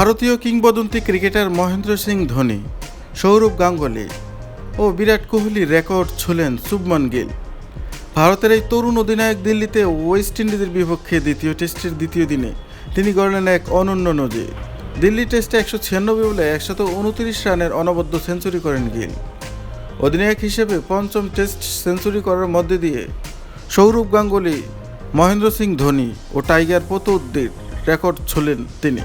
ভারতীয় কিংবদন্তি ক্রিকেটার মহেন্দ্র সিং ধোনি, সৌরভ গাঙ্গুলি ও বিরাট কোহলি রেকর্ড ছুলেন শুভমন গিল। ভারতের এই তরুণ অধিনায়ক দিল্লিতে ওয়েস্ট ইন্ডিজের বিপক্ষে দ্বিতীয় টেস্টের দ্বিতীয় দিনে তিনি গড়লেন এক অনন্য নজির। দিল্লি টেস্টে একশো ছিয়ানব্বই বলে একশত উনত্রিশ রানের অনবদ্য সেঞ্চুরি করেন গিল। অধিনায়ক হিসেবে পঞ্চম টেস্ট সেঞ্চুরি করার মধ্যে দিয়ে সৌরভ গাঙ্গুলি, মহেন্দ্র সিং ধোনি ও টাইগার পতৌদ্দির রেকর্ড ছুলেন তিনি।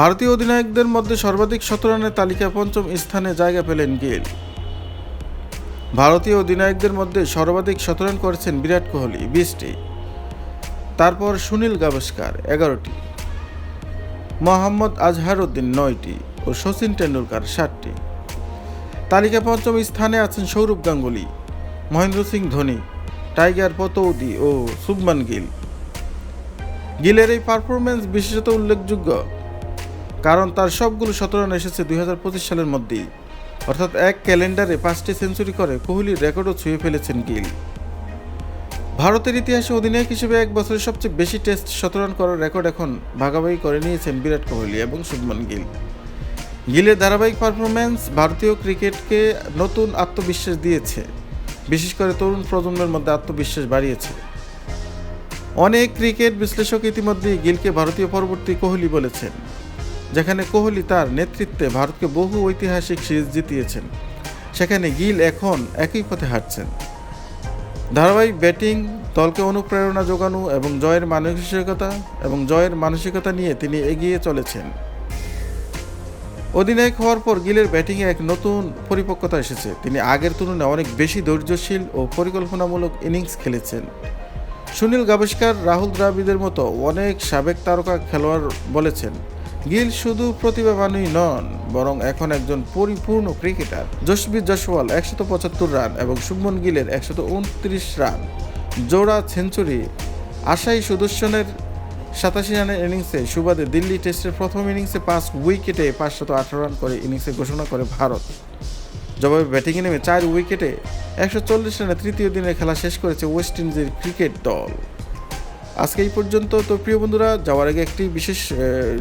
ভারতীয় অধিনায়কদের মধ্যে সর্বাধিক শতরানের তালিকা পঞ্চম স্থানে জায়গা পেলেন গেল ভারতীয় অধিনায়কদের মধ্যে সর্বাধিক শতরান করেছেন বিরাট কোহলি, বিশটি। তারপর সুনীল গাভাস্কার, এগারোটি। মোহাম্মদ আজহারউদ্দিন, নয়টি। ও শচীন টেন্ডুলকার ষাটটি তালিকা পঞ্চম স্থানে আছেন সৌরভ গাঙ্গুলি, মহেন্দ্র সিং ধোনি, টাইগার পতৌদি ও শুভমান গিল। গিলের এই পারফরমেন্স বিশেষত উল্লেখযোগ্য। কারণ তার সবগুলো শতরান এসেছে দুই হাজার পঁচিশ সালের মধ্যেই। অর্থাৎ এক ক্যালেন্ডারে পাঁচটি সেঞ্চুরি করে কোহলির রেকর্ডও ছুঁয়ে ফেলেছেন গিল। ভারতের ইতিহাসে অধিনায়ক হিসেবে এক বছরে সবচেয়ে বেশি টেস্ট শতরান করার রেকর্ড এখন ভাগাভাগি করে নিয়েছেন বিরাট কোহলি এবং শুভমান গিল। গিলের ধারাবাহিক পারফরমেন্স ভারতীয় ক্রিকেটকে নতুন আত্মবিশ্বাস দিয়েছে। বিশেষ করে তরুণ প্রজন্মের মধ্যে আত্মবিশ্বাস বাড়িয়েছে। অনেক ক্রিকেট বিশ্লেষক ইতিমধ্যেই গিলকে ভারতীয় পরবর্তী কোহলি বলেছেন। যেখানে কোহলি তার নেতৃত্বে ভারতকে বহু ঐতিহাসিক সিরিজ জিতিয়েছেন। সেখানে গিল এখন একই পথে হাঁটছেন। ধারাবাহিক ব্যাটিং, দলকে অনুপ্রেরণা যোগানো এবং জয়ের মানসিকতা এবং জয়ের মানসিকতা নিয়ে তিনি এগিয়ে চলেছেন। অধিনায়ক হওয়ার পর গিলের ব্যাটিংয়ে এক নতুন পরিপক্কতা এসেছে। তিনি আগের তুলনায় অনেক বেশি ধৈর্যশীল ও পরিকল্পনামূলক ইনিংস খেলেছেন। সুনীল গাভাস্কার, রাহুল দ্রাবিদের মতো অনেক সাবেক তারকা খেলোয়াড় বলেছেন। গিল শুধু প্রতিভাবানই নন, বরং এখন একজন পরিপূর্ণ ক্রিকেটার। জসবীর জসওয়াল একশত পঁচাত্তর রান এবং শুভমন গিলের একশত উনত্রিশ রান। জোড়া সেঞ্চুরি, আশাই সুদর্শনের সাতাশি রানের ইনিংসে সুবাদে দিল্লি টেস্টের প্রথম ইনিংসে পাঁচ উইকেটে পাঁচশত আঠারো রান করে ইনিংসে ঘোষণা করে ভারত। জবাবে ব্যাটিংয়ে নেমে চার উইকেটে একশো চল্লিশ রানে তৃতীয় দিনের খেলা শেষ করেছে ওয়েস্ট ইন্ডিজের ক্রিকেট দল। আজকে এই পর্যন্ত। তো প্রিয় বন্ধুরা, যাওয়ার আগে একটি বিশেষ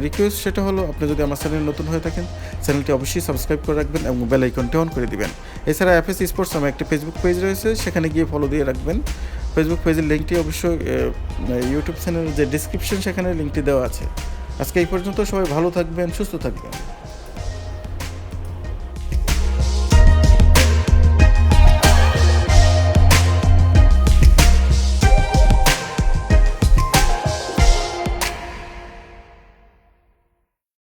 রিকোয়েস্ট সেটা হলো আপনি যদি আমার চ্যানেল নতুন হয়ে থাকেন, চ্যানেলটি অবশ্যই সাবস্ক্রাইব করে রাখবেন এবং বেল আইকনটি অন করে দিবেন। এছাড়া এফএস স্পোর্টস নামে একটি ফেসবুক পেজ রয়েছে, সেখানে গিয়ে ফলো দিয়ে রাখবেন। ফেসবুক পেজের লিঙ্কটি অবশ্যই ইউটিউব চ্যানেলের যে ডিসক্রিপশন সেখানে লিঙ্কটি দেওয়া আছে। আজকে এই পর্যন্ত সবাই ভালো থাকবেন, সুস্থ থাকবেন।